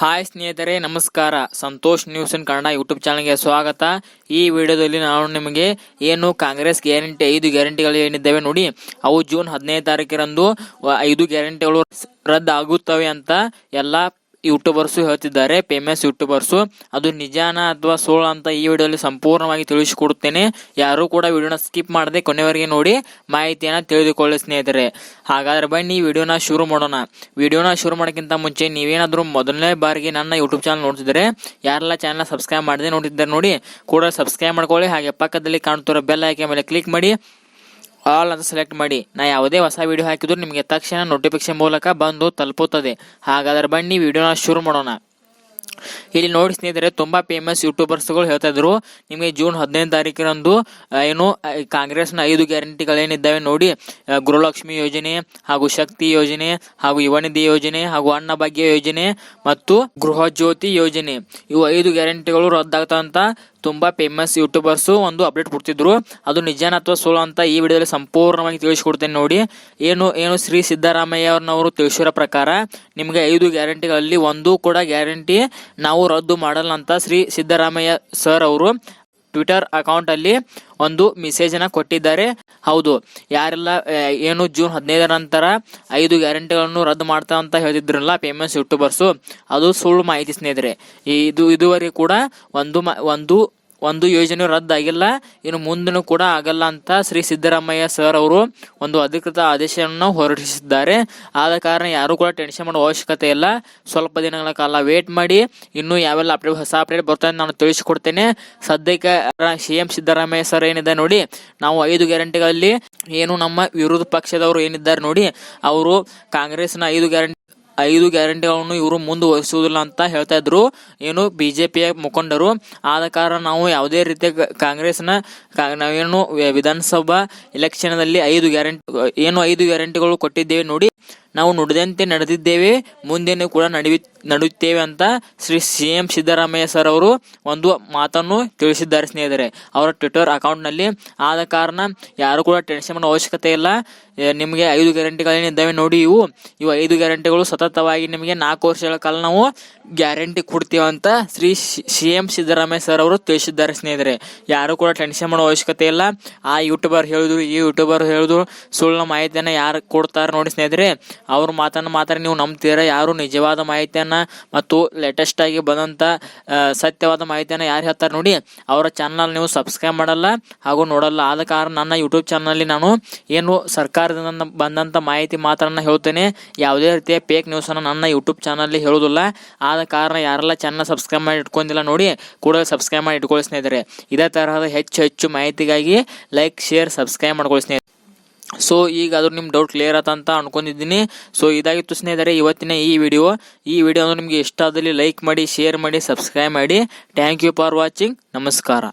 Hi ಸ್ನೇಹಿತರೆ, ನಮಸ್ಕಾರ. Santosh news in Kannada YouTube ಚಾನಲ್ಗೆ ಸ್ವಾಗತ. ಈ ವಿಡಿಯೋದಲ್ಲಿ ನಾನು ನಿಮಗೆ ಏನು ಕಾಂಗ್ರೆಸ್ ಗ್ಯಾರಂಟಿ, ಐದು ಗ್ಯಾರಂಟಿಗಳು ಏನಿದ್ದಾವೆ ನೋಡಿ. ಅವು ಜೂನ್ ಹದಿನೈದು ತಾರೀಕಿರಂದು ಐದು ಗ್ಯಾರಂಟಿಗಳು ರದ್ದಾಗುತ್ತವೆ ಅಂತ ಎಲ್ಲ ಯೂಟ್ಯೂಬರ್ಸು ಹೇಳ್ತಿದ್ದಾರೆ ಫೇಮಸ್ ಯೂಟ್ಯೂಬರ್ಸು. ಅದು ನಿಜಾನ ಅಥವಾ ಸೋಳ ಅಂತ ಈ ವಿಡಿಯೋಲಿ ಸಂಪೂರ್ಣವಾಗಿ ತಿಳಿಸಿಕೊಡುತ್ತೇನೆ. ಯಾರು ಕೂಡ ವಿಡಿಯೋನ ಸ್ಕಿಪ್ ಮಾಡದೆ ಕೊನೆವರೆಗೆ ನೋಡಿ ಮಾಹಿತಿಯನ್ನು ತಿಳಿದುಕೊಳ್ಳಿ ಸ್ನೇಹಿತರೆ. ಹಾಗಾದ್ರೆ ಬನ್ನಿ ವಿಡಿಯೋನ ಶುರು ಮಾಡೋಣ. ವಿಡಿಯೋನ ಶುರು ಮಾಡೋಕ್ಕಿಂತ ಮುಂಚೆ ನೀವೇನಾದರೂ ಮೊದಲನೇ ಬಾರಿಗೆ ನನ್ನ ಯೂಟ್ಯೂಬ್ ಚಾನಲ್ ನೋಡ್ತಿದ್ರೆ ಯಾರೆಲ್ಲ ಚಾನಲ್ ಸಬ್ಸ್ಕ್ರೈಬ್ ಮಾಡದೆ ನೋಡಿದ್ದಾರೆ ನೋಡಿ ಕೂಡ ಸಬ್ಸ್ಕ್ರೈಬ್ ಮಾಡ್ಕೊಳ್ಳಿ. ಹಾಗೆ ಪಕ್ಕದಲ್ಲಿ ಕಾಣ್ತಿರೋ ಬೆಲ್ ಆಯ್ಕೆ ಮೇಲೆ ಕ್ಲಿಕ್ ಮಾಡಿ ಆಲ್ ಅಂತ ಸೆಲೆಕ್ಟ್ ಮಾಡಿ. ನಾ ಯಾವುದೇ ಹೊಸ ವಿಡಿಯೋ ಹಾಕಿದ್ರು ನಿಮಗೆ ತಕ್ಷಣ ನೋಟಿಫಿಕೇಶನ್ ಮೂಲಕ ಬಂದು ತಲುಪುತ್ತದೆ. ಹಾಗಾದ್ರೆ ಬನ್ನಿ ವಿಡಿಯೋನ ಶುರು ಮಾಡೋಣ. ಇಲ್ಲಿ ನೋಡಿ ಸ್ನೇಹಿತರೆ, ತುಂಬಾ ಫೇಮಸ್ ಯೂಟ್ಯೂಬರ್ಸ್ಗಳು ಹೇಳ್ತಾ ಇದ್ರು. ನಿಮಗೆ ಜೂನ್ ಹದಿನೈದು ತಾರೀಕಿನಂದು ಏನು ಕಾಂಗ್ರೆಸ್ನ ಐದು ಗ್ಯಾರಂಟಿಗಳೇನಿದ್ದಾವೆ ನೋಡಿ ಗೃಹಲಕ್ಷ್ಮಿ ಯೋಜನೆ ಹಾಗೂ ಶಕ್ತಿ ಯೋಜನೆ ಹಾಗೂ ಯುವನಿಧಿ ಯೋಜನೆ ಹಾಗೂ ಅನ್ನಭಾಗ್ಯ ಯೋಜನೆ ಮತ್ತು ಗೃಹ ಜ್ಯೋತಿ ಯೋಜನೆ. ಇವು ಐದು ಗ್ಯಾರಂಟಿಗಳು ರದ್ದಾಗ್ತಾವಂತ ತುಂಬಾ ಫೇಮಸ್ ಯೂಟ್ಯೂಬರ್ಸ್ ಒಂದು ಅಪ್ಡೇಟ್ ಕೊಡ್ತಿದ್ರು. ಅದು ನಿಜಾನ ಅಥವಾ ಸುಳ್ಳು ಅಂತ ಈ ವಿಡಿಯೋದಲ್ಲಿ ಸಂಪೂರ್ಣವಾಗಿ ತಿಳಿಸ್ಕೊಡ್ತೇನೆ ನೋಡಿ. ಏನು ಏನು ಶ್ರೀ ಸಿದ್ದರಾಮಯ್ಯ ಅವ್ರನ್ನವರು ತಿಳಿಸಿರೋ ಪ್ರಕಾರ, ನಿಮಗೆ ಐದು ಗ್ಯಾರಂಟಿಗಳಲ್ಲಿ ಒಂದು ಕೂಡ ಗ್ಯಾರಂಟಿ ನಾವು ರದ್ದು ಮಾಡಲ್ಲ ಅಂತ ಶ್ರೀ ಸಿದ್ದರಾಮಯ್ಯ ಸರ್ ಅವರು ಟ್ವಿಟರ್ ಅಕೌಂಟ್ ಅಲ್ಲಿ ಒಂದು ಮೆಸೇಜ್ ಅನ್ನ ಕೊಟ್ಟಿದ್ದಾರೆ. ಹೌದು, ಯಾರೆಲ್ಲ ಏನು ಜೂನ್ ಹದಿನೈದರ ನಂತರ ಐದು ಗ್ಯಾರಂಟಿಗಳನ್ನು ರದ್ದು ಮಾಡ್ತಾ ಅಂತ ಹೇಳಿದ್ರಲ್ಲ ಫೇಮಸ್ ಯೂಟ್ಯೂಬರ್ಸು ಅದು ಸುಳ್ಳು ಮಾಹಿತಿ ಸ್ನೇಹಿತರೆ. ಇದು ಇದುವರೆಗೆ ಕೂಡ ಒಂದು ಒಂದು ಒಂದು ಯೋಜನೆ ರದ್ದಾಗಿಲ್ಲ, ಇನ್ನು ಮುಂದೂ ಕೂಡ ಆಗಲ್ಲ ಅಂತ ಶ್ರೀ ಸಿದ್ದರಾಮಯ್ಯ ಸರ್ ಅವರು ಒಂದು ಅಧಿಕೃತ ಆದೇಶವನ್ನು ಹೊರಡಿಸಿದ್ದಾರೆ. ಆದ ಕಾರಣ ಯಾರು ಕೂಡ ಟೆನ್ಷನ್ ಮಾಡೋ ಅವಶ್ಯಕತೆ ಇಲ್ಲ. ಸ್ವಲ್ಪ ದಿನಗಳ ಕಾಲ ವೇಟ್ ಮಾಡಿ, ಇನ್ನು ಯಾವೆಲ್ಲ ಅಪ್ಡೇಟ್ ಹೊಸ ಅಪ್ಡೇಟ್ ಬರ್ತದೆ ನಾನು ತಿಳಿಸಿಕೊಡ್ತೇನೆ. ಸದ್ಯಕ್ಕೆ ಸಿ ಎಂ ಸಿದ್ದರಾಮಯ್ಯ ಸರ್ ಏನಿದೆ ನೋಡಿ, ನಾವು ಐದು ಗ್ಯಾರಂಟಿಗಳಲ್ಲಿ ಏನು ನಮ್ಮ ವಿರೋಧ ಪಕ್ಷದವರು ಏನಿದ್ದಾರೆ ನೋಡಿ, ಅವರು ಕಾಂಗ್ರೆಸ್ನ ಐದು ಗ್ಯಾರಂಟಿ ಐದು ಗ್ಯಾರಂಟಿಗಳನ್ನು ಇವರು ಮುಂದುವರಿಸುವುದಿಲ್ಲ ಅಂತ ಹೇಳ್ತಾ ಇದ್ರು. ಏನು ಬಿಜೆಪಿಯ ಮುಖಂಡರು. ಆದ ಕಾರಣ ನಾವು ಯಾವುದೇ ರೀತಿಯ ಕಾಂಗ್ರೆಸ್ನ ನಾವೇನು ವಿಧಾನಸಭಾ ಎಲೆಕ್ಷನ್ದಲ್ಲಿ ಐದು ಗ್ಯಾರಂಟಿ ಏನು ಐದು ಗ್ಯಾರಂಟಿಗಳು ಕೊಟ್ಟಿದ್ದೇವೆ ನೋಡಿ. ನಾವು ನುಡಿದಂತೆ ನಡೆದಿದ್ದೇವೆ, ಮುಂದೆನೂ ಕೂಡ ನಡೆಯು ನಡೆಯುತ್ತೇವೆ ಅಂತ Shri C M Siddaramaiah sir ಅವರು ಒಂದು ಮಾತನ್ನು ತಿಳಿಸಿದ್ದಾರೆ ಸ್ನೇಹಿತರೆ. ಅವರ ಟ್ವಿಟರ್ ಅಕೌಂಟ್ನಲ್ಲಿ, ಆದ ಕಾರಣ ಯಾರು ಕೂಡ ಟೆನ್ಷನ್ ಮಾಡೋ ಅವಶ್ಯಕತೆ ಇಲ್ಲ. ನಿಮಗೆ ಐದು ಗ್ಯಾರಂಟಿಗಳೇನಿದ್ದಾವೆ ನೋಡಿ ಇವು. ಇವು ಐದು ಗ್ಯಾರಂಟಿಗಳು ಸತತವಾಗಿ ನಿಮಗೆ ನಾಲ್ಕು ವರ್ಷಗಳ ಕಾಲ ನಾವು ಗ್ಯಾರಂಟಿ ಕೊಡ್ತೀವಿ ಅಂತ Shri C M Siddaramaiah sir ಅವರು ತಿಳಿಸಿದ್ದಾರೆ ಸ್ನೇಹಿತರೆ. ಯಾರು ಕೂಡ ಟೆನ್ಷನ್ ಮಾಡೋ ಅವಶ್ಯಕತೆ ಇಲ್ಲ. ಆ ಯೂಟ್ಯೂಬರ್ ಹೇಳಿದ್ರು, ಈ ಯೂಟ್ಯೂಬರ್ ಹೇಳಿದ್ರು, ಸುಳ್ಳು ಮಾಹಿತಿಯನ್ನು ಯಾರು ಕೊಡ್ತಾರೆ ನೋಡಿ ಸ್ನೇಹಿತರೆ. ಅವ್ರ ಮಾತನ್ನು ಮಾತ್ರ ನೀವು ನಂಬ್ತೀರ? ಯಾರು ನಿಜವಾದ ಮಾಹಿತಿಯನ್ನ ಮತ್ತು ಲೇಟೆಸ್ಟ್ ಆಗಿ ಬಂದಂತ ಸತ್ಯವಾದ ಮಾಹಿತಿಯನ್ನ ಯಾರು ಹೇಳ್ತಾರೆ ನೋಡಿ, ಅವರ ಚಾನಲ್ ನೀವು ಸಬ್ಸ್ಕ್ರೈಬ್ ಮಾಡಲ್ಲ ಹಾಗೂ ನೋಡಲ್ಲ. ಆದ ಕಾರಣ ನನ್ನ ಯೂಟ್ಯೂಬ್ ಚಾನಲಲ್ಲಿ ನಾನು ಏನು ಸರ್ಕಾರದಿಂದ ಬಂದಂತ ಮಾಹಿತಿ ಮಾತ್ರ ಹೇಳ್ತೇನೆ. ಯಾವುದೇ ರೀತಿಯ ಫೇಕ್ ನ್ಯೂಸ್ ಅನ್ನ ನನ್ನ ಯೂಟ್ಯೂಬ್ ಚಾನಲ್ಲಿ ಹೇಳೋದಿಲ್ಲ. ಆದ ಕಾರಣ ಯಾರೆಲ್ಲ ಚಾನಲ್ ಸಬ್ಸ್ಕ್ರೈಬ್ ಮಾಡಿ ಇಟ್ಕೊಂಡಿಲ್ಲ ನೋಡಿ, ಕೂಡಲೇ ಸಬ್ಸ್ಕ್ರೈಬ್ ಮಾಡಿ ಇಟ್ಕೊಳ್ಳಿ ಸ್ನೇಹಿತರೆ. ಇದೇ ತರಹದ ಹೆಚ್ಚು ಹೆಚ್ಚು ಮಾಹಿತಿಗಾಗಿ ಲೈಕ್ ಶೇರ್ ಸಬ್ಸ್ಕ್ರೈಬ್ ಮಾಡ್ಕೊಳ್ಳಿ ಸೊ ಈಗ ಅದು ನಿಮ್ಮ ಡೌಟ್ ಕ್ಲಿಯರ್ ಆತ ಅಂತ ಅನ್ಕೊಂಡಿದ್ದೀನಿ. ಸೊ ಇದಾಗಿತ್ತು ಸ್ನೇಹಿತರೆ, ಇವತ್ತಿನ ಈ ವಿಡಿಯೋ ಈ ವಿಡಿಯೋ ನಿಮಗೆ ಇಷ್ಟ ಆದಲ್ಲಿ ಲೈಕ್ ಮಾಡಿ ಶೇರ್ ಮಾಡಿ ಸಬ್ಸ್ಕ್ರೈಬ್ ಮಾಡಿ. ಥ್ಯಾಂಕ್ ಯು ಫಾರ್ ವಾಚಿಂಗ್ ನಮಸ್ಕಾರ.